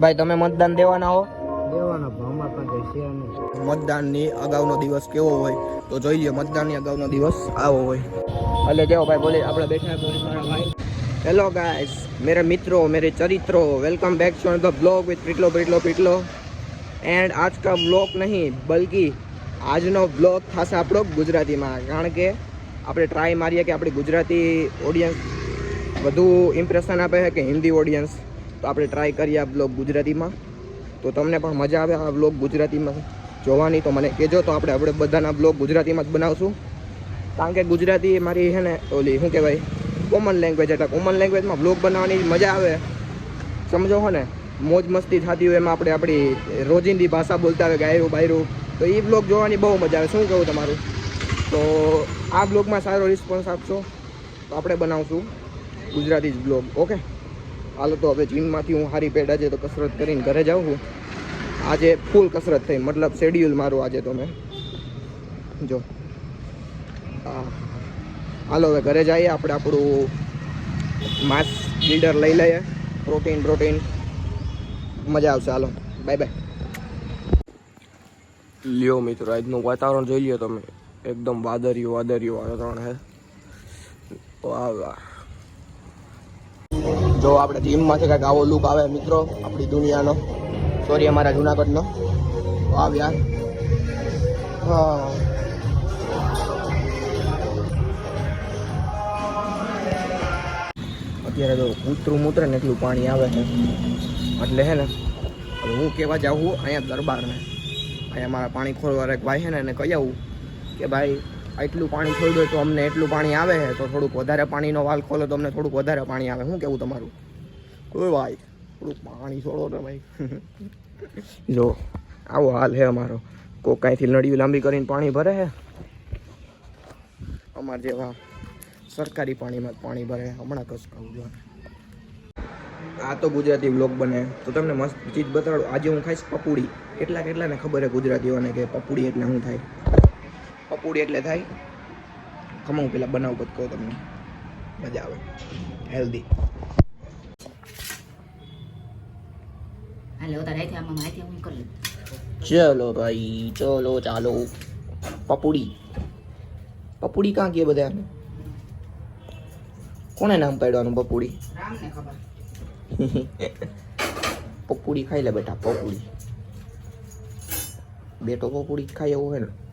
ભાઈ તમે મતદાન દેવાના હો? મતદાનની અગાઉનો દિવસ કેવો હોય તો જોઈ લો મતદાનની અગાઉનો દિવસ આવો હોય. એટલે કેવો ભાઈ બોલી આપણે બેઠા ભાઈ. હેલો ગાઈસ મેરે મિત્રો મેરે ચરિત્રો. Welcome back to the blog with પીટલો પીટલો પીટલો એન્ડ આજ કા બ્લોગ નહીં બલ્કि આજનો બ્લોગ થશે આપણો ગુજરાતીમાં. કારણ કે આપણે ટ્રાય મારીએ કે આપણી ગુજરાતી ઓડિયન્સ વધુ ઇમ્પ્રેશન આપે છે કે હિન્દી ઓડિયન્સ આપણે ટ્રાય કરીએ આ બ્લોગ ગુજરાતીમાં. તો તમને પણ મજા આવે આ બ્લોગ ગુજરાતીમાં જોવાની. તો મને કહેજો તો આપણે આપણે બધાના બ્લોગ ગુજરાતીમાં જ બનાવશું. કારણ કે ગુજરાતી મારી છે ને, ઓલી શું કહેવાય કોમન લેંગ્વેજ એટલે કોમન લેંગ્વેજમાં બ્લોગ બનાવવાની મજા આવે. સમજો હો ને, મોજ મસ્તી થતી હોય એમાં આપણે આપણી રોજિંદી ભાષા બોલતા હોય ગાયરું બાયરું, તો એ બ્લોગ જોવાની બહુ મજા આવે. શું કહું તમારું? તો આ બ્લોગમાં સારો રિસ્પોન્સ આપશો. તો આપણે બનાવશું ગુજરાતી જ બ્લોગ ઓકે હાલો તો હવે જીમમાંથી હું હારી પેડ આજે તો કસરત કરીને ઘરે જાઉં છું. આજે ફૂલ કસરત થઈ, મતલબ શેડ્યુલ મારું આજે તો મેં. જો. હાલો, હવે ઘરે જઈએ આપણે આપણું માસ લીડર લઈ લઈએ. પ્રોટીન પ્રોટીન મજા આવશે, હાલો. બાય બાય લ્યો મિત્રો, આજનું વાતાવરણ જોઈ લ્યો તમે. એકદમ વાદળિયું વાદર્યું વાતાવરણ હે વાહ વાહ. જો આપણે જીમમાંથી કાંઈક આવો લુક આવે મિત્રો, આપણી દુનિયાનો. સોરી અમારા જુનાગઢનો. વાવ યાર હા. અત્યારે તો ઉતરું મૂતરે ને એટલું પાણી આવે છે. એટલે હે ને, હવે હું કહેવા જાઉં અહીંયા દરબારને. અહીંયા મારા પાણી ખોલવાળા એક ભાઈ છે ને, એને કહી આવું કે ભાઈ આટલું પાણી છોડી દો તો અમને એટલું પાણી આવે છે, તો થોડુંક વધારે પાણીનો વાલ ખોલો તો અમને થોડુંક વધારે પાણી આવે. શું કેવું તમારું? કોઈ ભાઈ થોડુંક પાણી છોડો ને ભાઈ. જો, આવો હાલ છે અમારો. કોઈ કાંઈથી નળિયું લાંબી કરીને પાણી ભરે છે? અમાર જેવા સરકારી પાણીમાં જ પાણી ભરે હમણાં કસકાવું જો આ તો ગુજરાતી બ્લોગ બને. તો તમને મસ્ત ચીજ બતાડું. આજે હું ખાઈશ પપુડી. કેટલા કેટલાને ખબર છે ગુજરાતીઓને કે પપુડી એટલે શું થાય? પપુડી એટલે થાય. ખમા પેલા બનાવું પછી કહું તમને. મજા આવે. હેલ્ધી ચલો ભાઈ ચલો ચાલો. પપુડી. પપુડી કાં કે બધા કોને નામ પાડવાનું પપુડી? પપુડી ખાઈ લે બેટા પપુડી. બેટો પપુડી ખાઈ ખાય એવું હોય ને.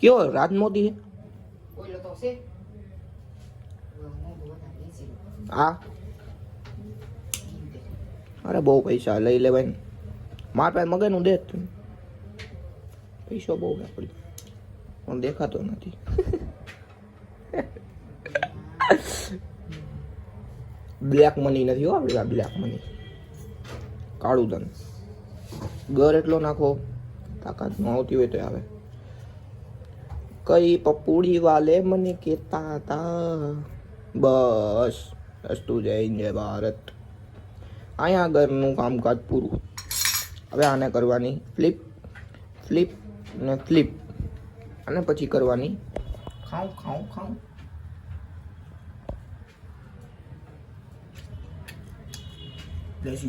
કયો રાજ મોદી હા? અરે બહુ પૈસા લઈ ને. માર પાસે મગજનું દે તું. પૈસો બહુ વાપરી પણ દેખાતો નથી. બ્લેક મની નથી હો આપણી આ બ્લેક મની. કાળું ધન. ઘર એટલો નાખો. તાકાત ન આવતી હોય તો આવે. કઈ પપુડી વાલે મને કહેતા હતા, બસ, અસ્તુ જય જય ભારત. અહીંયા ઘરનું કામકાજ પૂરું. હવે આને કરવાની ફ્લિપ ફ્લિપ ને ફ્લિપ અને પછી કરવાની ખાઉં ખાઉં ખાઉં.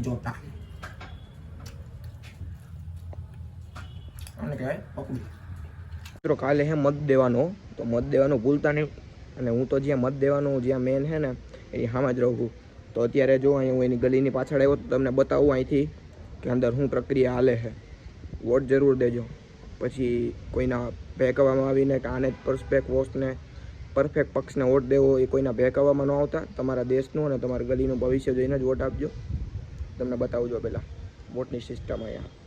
જોતા. આને કહેવાય પકડી. મિત્રો, કાલે હે મત દેવાનો, તો મત દેવાનું ભૂલતા નહીં. અને હું તો જ્યાં મત દેવાનું, જ્યાં મેન છે ને, એ હામાં જ રહું તો અત્યારે જો અહીં હું એની ગલીની પાછળ આવ્યો, તો તમને બતાવું અહીંથી કે અંદર શું પ્રક્રિયા હાલે છે. વોટ જરૂર દેજો. પછી કોઈના ભેકવામાં આવીને કે આને પરસ્પેક્ટ વોટને પરફેક્ટ પક્ષને વોટ દેવો, એ કોઈના ભેકવામાં ન આવતા. તમારા દેશનું અને તમારા ગલીનું ભવિષ્ય જોઈને જ વોટ આપજો. તમને બતાવજો પહેલાં વોટની સિસ્ટમ અહીંયા.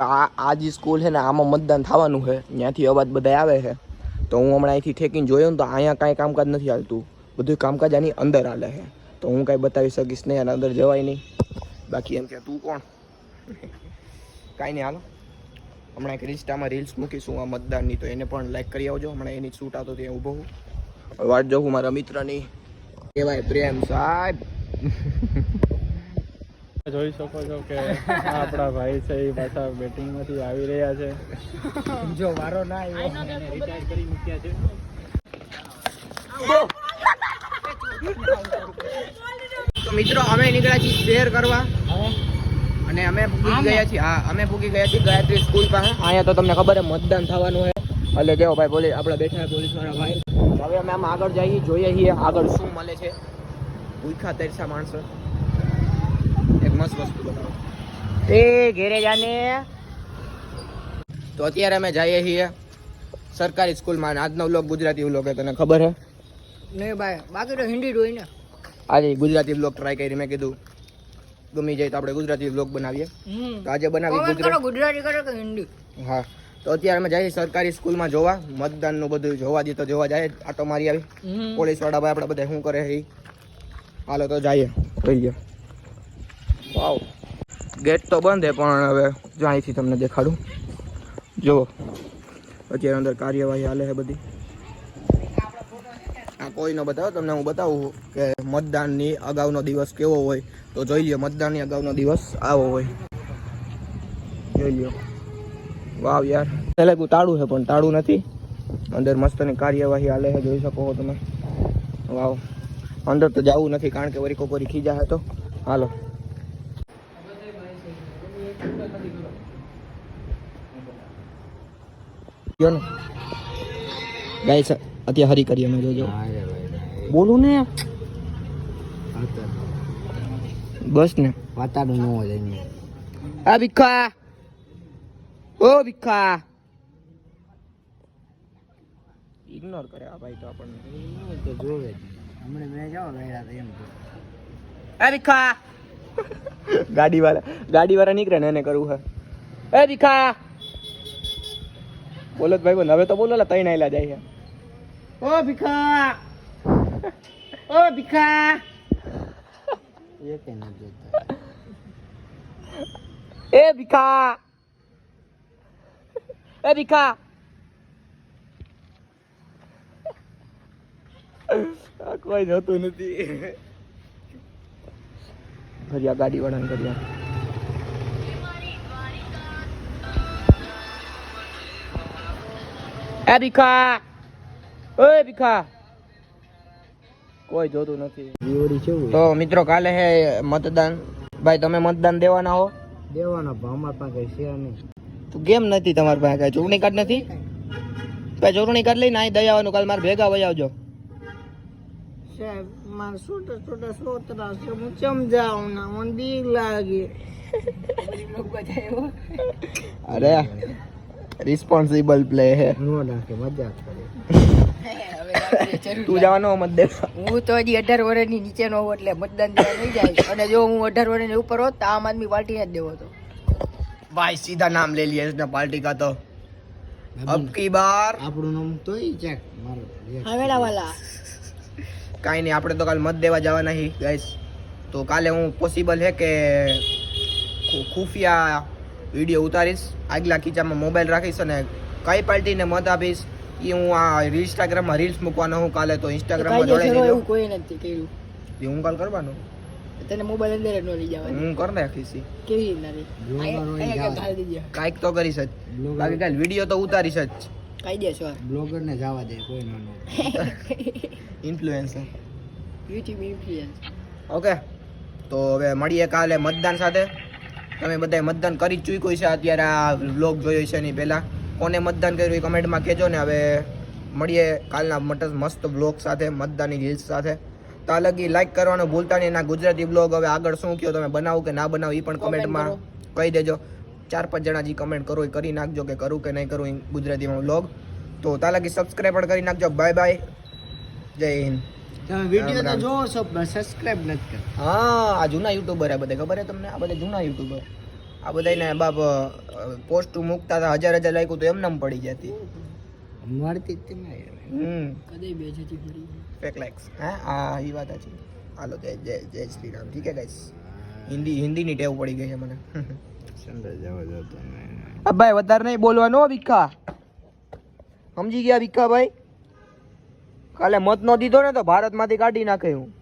આ આ જે સ્કૂલ છે ને, આમાં મતદાન થવાનું છે. ત્યાંથી અવાજ બધા આવે છે. તો હું હમણાં અહીંથી ઠેકીને જોયું ને, તો અહીંયા કાંઈ કામકાજ નથી હાલતું. બધું કામકાજ આની અંદર હાલે છે. તો હું કાંઈ બતાવી શકીશ નહીં અને અંદર જવાય નહીં. બાકી એમ કે, તું કોણ? કાંઈ નહીં, હાલો. હમણાં એક ઇન્સ્ટામાં રીલ્સ મૂકીશું, આ મતદાનની. તો એને પણ લાઈક કરી આવજો. હમણાં એની શૂટ આવતો ત્યાં ઊભો હું. વાટ જોઉં મારા મિત્રની. કહેવાય પ્રેમ સાહેબ. જોઈ શકો છો કે આપણા ભાઈ છે એ પાછા બેટિંગમાંથી આવી રહ્યા છે. જો વારો ના આવ્યો. રિટાયર કરી મૂક્યા છે. મિત્રો અમે નીકળ્યા છીએ શેર કરવા. અને અમે પૂગી ગયા છીએ. હા અમે પૂગી ગયા છીએ ગાયત્રી સ્કૂલ પાસે. અહીંયા તો તમને ખબર છે મતદાન થવાનું હોય એટલે કેવો ભાઈ બોલી આપણે બેઠા પોલીસવાળા ભાઈ. હવે અમે આમ આગળ જઈએ જોઈએ છીએ આગળ શું મળે છે. ભૂખા તરસા માણસો. એક વસ્તુ બતાવો એ ઘેરે જાને. તો અત્યારે અમે જઈએ છીએ સરકારી સ્કૂલમાં આજનો વ્લોગ ગુજરાતી વ્લોગ તને ખબર હે? નહીં ભાઈ બાકી તો હિન્દી જોઈ ને. આજે ગુજરાતી વ્લોગ ટ્રાય કરી મેં કીધું ગમી જાય તો આપણે ગુજરાતી વ્લોગ બનાવીએ. તો આજે બનાવી ગુજરાત કરો કે હિન્દી? હા. તો અત્યારે અમે જઈએ સરકારી સ્કૂલમાં જોવા મતદાનનું બધું જોવા દઈએ તો જોવા જાય આટો મારી આવી. પોલીસવાળા ભાઈ આપણે બધા શું કરે એ. હાલો તો જઈએ જોઈએ વાવ ગેટ તો બંધ છે પણ હવે જો અહીંથી તમને દેખાડું. જુઓ અત્યારે અંદર કાર્યવાહી હાલે છે બધી. આ કોઈ ન બતાવો, તમને હું બતાવું કે મતદાનની અગાઉનો દિવસ કેવો હોય. તો જોઈ લ્યો, મતદાનની અગાઉનો દિવસ આવો હોય. જોઈ લ્યો. વાવ યાર. પેલા તાળું છે પણ તાળું નથી. અંદર મસ્તની કાર્યવાહી હાલે છે જોઈ શકો તમે. વાવ અંદર તો જવું નથી, કારણ કે વરી કોપરી ખીજા હે તો. હાલો. ને? ગાઈસ અત્યારે હરી કરીએ અમે જોજો. બોલું ને? બસ ને. વાતાડું ન હોય એની આ ભીખા. ઓ ભીખા. ઇગ્નોર કરે આ ભાઈ તો આપણને. તો જોવે હમણે મેં જાવ વેડા તો એમ તો. એ ભીખા. ગાડી વાળા ગાડી વાળા નીકળે ને એને કરવું હે. એ ભીખા. બોલો ભાઈ બોલ. હવે તો બોલો લા તઈ નાઈલા જાય ઓ ભીખા. ઓ ભીખા. એ કે ન જોતા એ ભીખા. એ ભીખા. કોઈ જોતું નથી. ફરિયા ગાડી વાળાને કર્યા એ ભીખા ઓય ભીખા. કોઈ જોતું નથી. તો મિત્રો કાલે હે મતદાન. ભાઈ તમે મતદાન દેવાના હો? દેવાના પણ અમારા પાસે કઈ છે નહીં. તો કેમ નથી તમારી પાસે કાંઈ? ચૂંટણી કાર્ડ નથી? ભાઈ ચૂંટણી કાર્ડ લઈને અહીં દયાવાનું કાલ મારે ભેગા વહી આવજો. સાહેબ મારે છોટા છોટા સોતરા છે. હું સમજાવું ના મને બીક લાગે. અરે રિસ્પોન્સિબલ પ્લે હે. નો નાખે મજાક કરે. તું જવાનો મત દે હું તો હજી અઢાર વર્ષની નીચે નો હોઉં એટલે મતદાન દેવા નહીં જાય. અને જો હું અઢાર વર્ષની ઉપર હોત તો આમ આદમી પાર્ટી જ દેવો તો. ભાઈ સીધા નામ લઈ લઈએ ને પાર્ટી કા તો. અબ બાર. આપણું નામ તોય ચેક મારો. હવેડા વાલા કાંઈ નહીં આપણે તો કાલ મત દેવા જવાના હી ગાઈસ તો કાલે હું પોસિબલ હે કે ખુફિયા વીડિયો ઉતારીશ આગલા ખીચામાં મોબાઈલ રાખીશ અને કઈ પાર્ટીને મત આપીશ એ હું આ ઇન્સ્ટાગ્રામમાં રીલ્સ મૂકવાનો હું કાલે તો ઇન્સ્ટાગ્રામમાં જોડાઈ એવું કોઈ નથી કર્યું. એ હું કાલ કરવાનું. તને મોબાઈલ અંદર જ ન લઈ જવાનું હું કરને નાખીશ કેવી રીતના રે? કાંઈક તો કરીશ જ. બાકી કાલ વીડિયો તો ઉતારીશ જ. દેશો બ્લોગર ને જવા દે કોઈ નો નો ઇન્ફ્લુએન્સર યુટ્યુબ ઇન્ફ્લુએન્સર ઓકે તો હવે મળીએ કાલે મતદાન સાથે. તમે બધાએ મતદાન કરી ચૂક્યું છે. અત્યારે આ વ્લોગ જોયો છે એની પહેલાં. કોને મતદાન કર્યું એ કમેન્ટમાં કહેજો ને. હવે મળીએ કાલના મટસ મસ્ત વ્લોગ સાથે મતદાનની રીલ્સ સાથે. તો અલગ લાઈક કરવાનું ભૂલતા નહીં. એના ગુજરાતી બ્લોગ હવે આગળ શું કહો તમે બનાવો કે ના બનાવો એ પણ કમેન્ટમાં કહી દેજો. ચાર પાંચ જણા જે કમેન્ટ કરો એ કરી નાખજો કે કરું કે નહીં કરું એ ગુજરાતીમાં વ્લોગ તો તા લગી સબસ્ક્રાઈબ પણ કરી નાખજો. બાય બાય જય હિન્દ. તમે વીડિયો તો. જોવો છો પણ સબસ્ક્રાઇબ નથી કરતા. હા આ જૂના યુટ્યુબર આ બધા ખબર છે તમને? આ બધા જૂના યુટ્યુબર આ બધાને બાપ પોસ્ટ મૂકતા હતા હજાર હજાર લાઈકો તો એમને એમ પડી જતી મળતી જ નહીં હમ. કદી બે જતી ફરી ફેક લાઈક્સ હા આ એ વાત છે હાલો જય જય જય શ્રી રામ. ઠીક હે ગાઈસ હિન્દી હિન્દીની ટેવ પડી ગઈ છે મને. ભાઈ વધારે નહીં બોલવાનો વિકા સમજી ગયા વિકા ભાઈ? કાલે મત નો દીધો ને તો ભારતમાંથી કાઢી નાખે હું.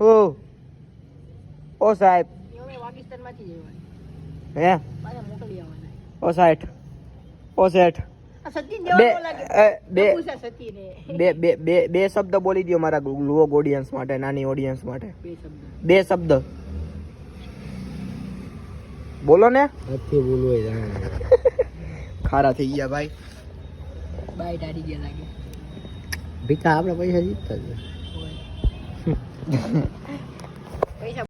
હો. ઓ સાહેબ. હે? પાછા મોકલી આવવાના. ઓ સાહેબ. ઓ શેઠ. બે જેવા લાગે. અ, બે. પૂછા સચિન? એ. બે બે બે બે શબ્દ બોલી દો મારા લોગ ઓડિયન્સ માટે નાની ઓડિયન્સ માટે. બે શબ્દ. બે શબ્દ. બોલો ને. બોલવું ખારા થઈ ગયા ભાઈ. બાય ડાડી ગયા લાગે. ભીખા આપણે પૈસા જીતતા જ